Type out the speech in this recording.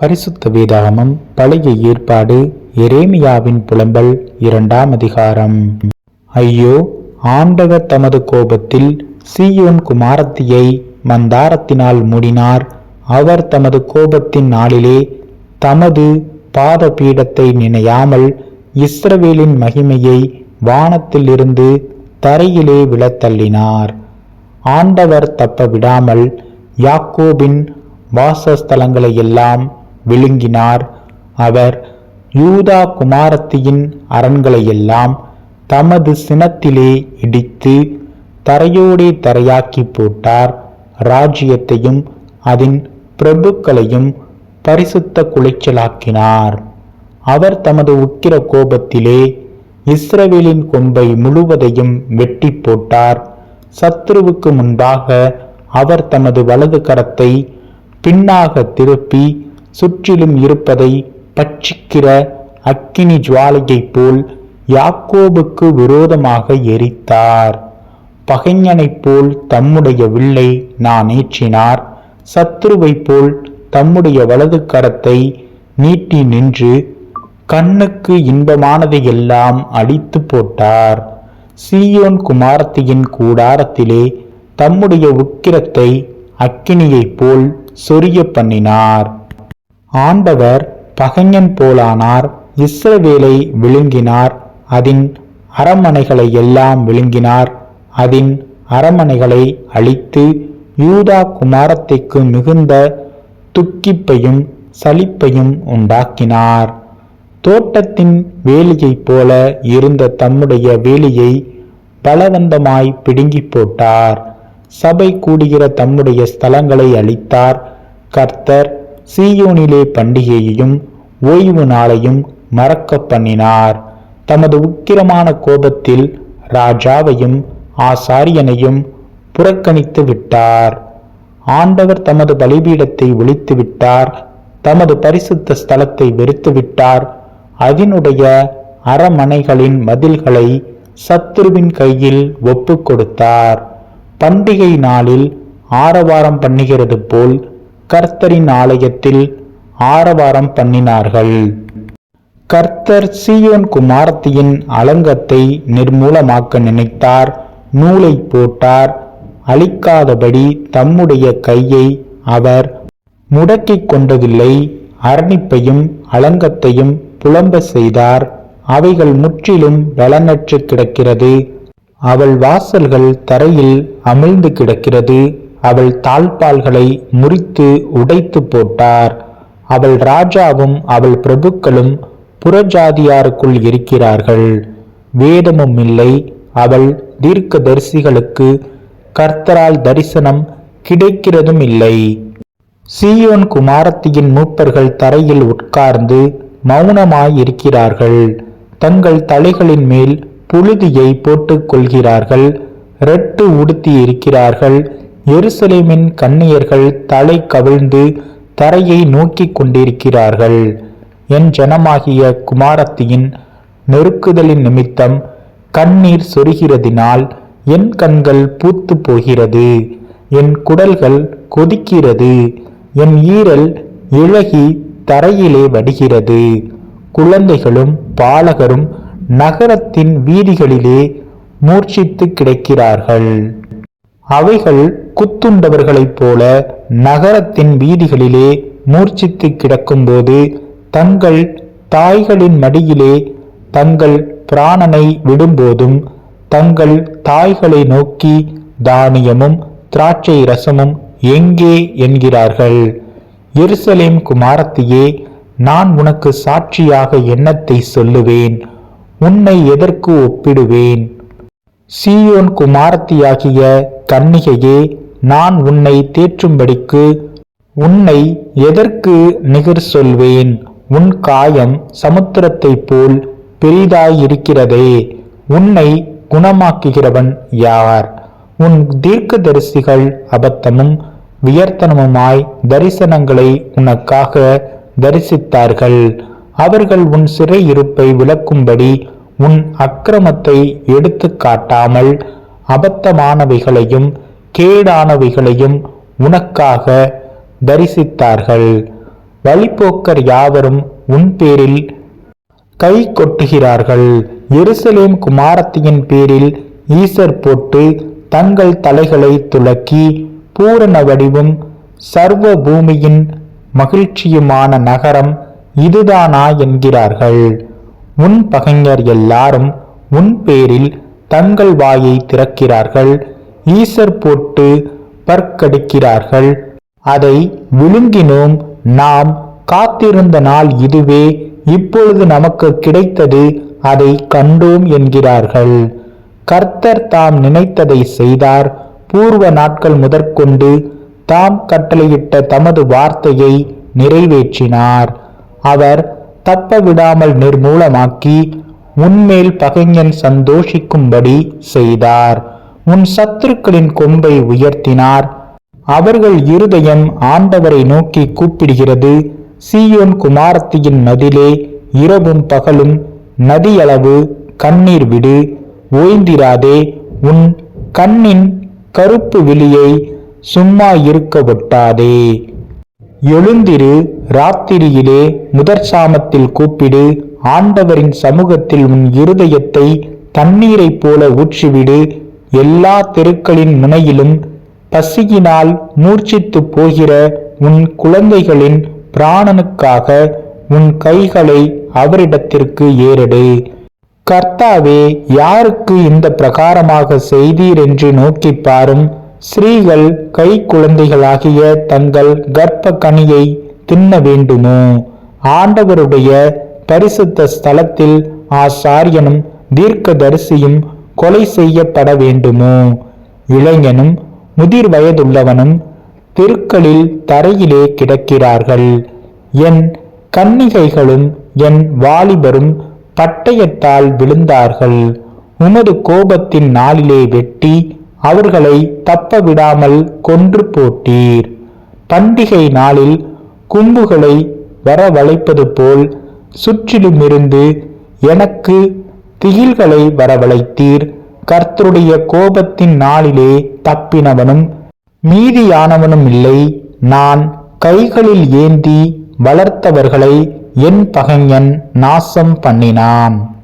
பரிசுத்த வேதாகமம் பழைய ஏற்பாடு எரேமியாவின் புலம்பல் இரண்டாம் அதிகாரம். ஐயோ ஆண்டவர் தமது கோபத்தில் சீயோன் குமாரத்தியை மந்தாரத்தினால் மூடினார். அவர் தமது கோபத்தின் நாளிலே தமது பாத பீடத்தை நினையாமல் இஸ்ரவேலின் மகிமையை வானத்திலிருந்து தரையிலே விழத்தள்ளினார். ஆண்டவர் தப்ப விடாமல் யாக்கோபின் வாசஸ்தலங்களையெல்லாம் விழுங்கினார். அவர் யூதா குமாரத்தியின் அரண்களையெல்லாம் தமது சினத்திலே இடித்து தரையோடே தரையாக்கி போட்டார். ராஜ்யத்தையும் அதன் பிரபுக்களையும் பரிசுத்த குலைச்சலாக்கினார். அவர் தமது உக்கிர கோபத்திலே இஸ்ரவேலின் கொம்பை முழுவதையும் வெட்டி போட்டார். சத்ருவுக்கு முன்பாக அவர் தமது வலது கரத்தை பின்னாக திருப்பி சுற்றிலும் இருப்பதை பட்சிக்கிற அக்கினி ஜுவாலையைப் போல் யாக்கோபுக்கு விரோதமாக எரித்தார். பகைஞனைப் போல் தம்முடைய வில்லை நான் ஏற்றினார். சத்ருவைப் போல் தம்முடைய வலது கரத்தை நீட்டி நின்று கண்ணுக்கு இன்பமானதையெல்லாம் அடித்து போட்டார். சீயோன் குமாரத்தியின் கூடாரத்திலே தம்முடைய உக்கிரத்தை அக்கினியைப் போல் சொரிய பண்ணினார். ஆண்டவர் பகைஞன் போலானார். இஸ்ரவேலை விழுங்கினார். அதன் அரமனைகளை எல்லாம் விழுங்கினார். அதன் அரமனைகளை அழித்து யூதா குமாரத்திற்கு மிகுந்த துக்கிப்பையும் சலிப்பையும் உண்டாக்கினார். தோட்டத்தின் வேலியைப் போல இருந்த தம்முடைய வேலியை பலவந்தமாய் பிடுங்கி போட்டார். சபை கூடுகிற தம்முடைய ஸ்தலங்களை அளித்தார் கர்த்தர் சீயோனிலே பண்டிகையையும் ஓய்வு நாளையும் மறக்க பண்ணினார். தமது உக்கிரமான கோபத்தில் ராஜாவையும் ஆசாரியனையும் புறக்கணித்து விட்டார். ஆண்டவர் தமது பலிபீடத்தை ஒழித்து விட்டார். தமது பரிசுத்த ஸ்தலத்தை வெறுத்து விட்டார். அதனுடைய அரமனைகளின் மதில்களை சத்துருவின் கையில் ஒப்பு கொடுத்தார். பண்டிகை நாளில் ஆரவாரம் பண்ணுகிறது போல் கர்த்தரின் ஆலயத்தில் ஆரவாரம் பண்ணினார்கள். கர்த்தர் சீயோன் குமாரத்தியின் அலங்கத்தை நிர்மூலமாக்க நினைத்தார் நூலை போட்டார் அழிக்காதபடி தம்முடைய கையை அவர் முடக்கிக் கொண்டதில்லை அரணிப்பையும் அலங்கத்தையும் புலம்ப செய்தார் அவைகள் முற்றிலும் பலனற்று கிடக்கிறது அவள் வாசல்கள் தரையில் அமிழ்ந்து கிடக்கிறது. அவள் தாழ்பால்களை முறித்து உடைத்து போட்டார். அவள் ராஜாவும் அவள் பிரபுக்களும் புறஜாதியாருக்குள் இருக்கிறார்கள். வேதமும் இல்லை. அவள் தீர்க்கதரிசிகளுக்கு கர்த்தரால் தரிசனம் கிடைக்கிறதும் இல்லை. சீயோன் குமாரத்தியின் மூப்பர்கள் தரையில் உட்கார்ந்து மௌனமாயிருக்கிறார்கள். தங்கள் தலைகளின் மேல் புழுதியை போட்டுக் கொள்கிறார்கள். ரெட்டு உடுத்தி இருக்கிறார்கள் எருசலேமின் கண்ணியர்கள் தலை கவிழ்ந்து தரையை நோக்கிக் கொண்டிருக்கிறார்கள். என் ஜனமாகிய குமாரத்தியின் நெருக்குதலின் நிமித்தம் கண்ணீர் சொருகிறதினால் என் கண்கள் பூத்து போகிறது. என் குடல்கள் கொதிக்கிறது. என் ஈரல் இழகி தரையிலே வடிகிறது. குழந்தைகளும் பாலகரும் நகரத்தின் வீதிகளிலே மூர்ச்சித்து கிடக்கிறார்கள். அவைகள் குத்துண்டவர்களைப் போல நகரத்தின் வீதிகளிலே மூர்ச்சித்து கிடக்கும்போது தங்கள் தாய்களின் மடியிலே தங்கள் பிராணனை விடும்போதும் தங்கள் தாய்களை நோக்கி தானியமும் திராட்சை ரசமும் எங்கே என்கிறார்கள்? எருசலேம் குமாரத்தியே நான் உனக்கு சாட்சியாக எண்ணத்தை சொல்லுவேன்? உன்னை எதற்கு ஒப்பிடுவேன்? சீயோன் குமாரத்தியாகிய கன்னிகையே நான் உன்னை தேற்றும்படிக்கு உன்னை எதற்கு நிகர் சொல்வேன்? உன் காயம் சமுத்திரத்தைப் போல் பெரிதாயிருக்கிறதே. உன்னை குணமாக்குகிறவன் யார்? உன் தீர்க்க தரிசிகள் அபத்தமும் வியர்த்தனமுமாய் தரிசனங்களை உனக்காக தரிசித்தார்கள். அவர்கள் உன் சிறையிருப்பை விளக்கும்படி உன் அக்கிரமத்தை எடுத்து காட்டாமல் அபத்தமானவைகளையும் கேடானவைகளையும் உனக்காக தரிசித்தார்கள். வழிப்போக்கர் யாவரும் உன் பேரில் கை கொட்டுகிறார்கள். எருசலேம் குமாரத்தியின் பேரில் ஈசர் போட்டு தங்கள் தலைகளை துலக்கி பூரண வடிவும் சர்வ பூமியின் மகிழ்ச்சியுமான நகரம் இதுதானா என்கிறார்கள். உன் பகைஞர் எல்லாரும் உன் பேரில் தங்கள் வாயை திறக்கிறார்கள். ஈசர் போட்டு பற்கடிக்கிறார்கள். அதை விழுங்கினோம். நாம் காத்திருந்த நாள் இதுவே. இப்பொழுது நமக்கு கிடைத்தது. அதை கண்டோம் என்கிறார்கள். கர்த்தர் தாம் நினைத்ததை செய்தார். பூர்வ நாட்கள் முதற்கொண்டு தாம் கட்டளையிட்ட தமது வார்த்தையை நிறைவேற்றினார். அவர் தப்ப விடாமல் நிர்மூலமாக்கி உன்மேல் பகைஞன் சந்தோஷிக்கும்படி செய்தார். உன் சத்துருக்களின் கொம்பை உயர்த்தினார். அவர்கள் இருதயம் ஆண்டவரை நோக்கி கூப்பிடுகிறது. சீயோன் குமாரத்தியின் மதிலே இரவும் பகலும் நதியளவு கண்ணீர் விடு. ஓய்ந்திராதே உன் கண்ணின் கருப்பு விழியை சும்மா இருக்க விட்டாதே எழுந்திரு ராத்திரியிலே முதற் சாமத்தில் கூப்பிடு. ஆண்டவரின் சமூகத்தில் உன் இருதயத்தை தண்ணீரைப் போல ஊற்றிவிடு. எல்லா தெருக்களின் முனையிலும் பசியினால் மூர்ச்சித்து போகிற உன் குழந்தைகளின் பிராணனுக்காக உன் கைகளை அவரிடத்திற்கு ஏறெடு. கர்த்தாவே யாருக்கு இந்த பிரகாரமாக செய்தீர் என்று நோக்கிப் பாரும் ஸ்ரீகள் கை குழந்தைகளாகிய தங்கள் கர்ப்ப கனியை தின்ன வேண்டுமோ? ஆண்டவருடைய பரிசுத்த ஸ்தலத்தில் ஆசாரியனும் தீர்க்கதரிசியும் கொலை செய்யப்பட வேண்டுமோ? இளைஞனும் முதிர் வயதுள்ளவனும் தெருக்களில் தரையிலே கிடக்கிறார்கள். என் கன்னிகைகளும் என் வாலிபரும் பட்டயத்தால் விழுந்தார்கள். உமது கோபத்தின் நாளிலே வெட்டி அவர்களை தப்ப விடாமல் கொன்று போட்டீர். பண்டிகை நாளில் கும்புகளை வரவழைப்பது போல் சுற்றிலுமிருந்து எனக்கு திகில்களை வரவழைத்தீர். கர்த்தருடைய கோபத்தின் நாளிலே தப்பினவனும் மீதியானவனும் இல்லை. நான் கைகளில் ஏந்தி வளர்த்தவர்களை என் பகைஞன் நாசம் பண்ணினான்.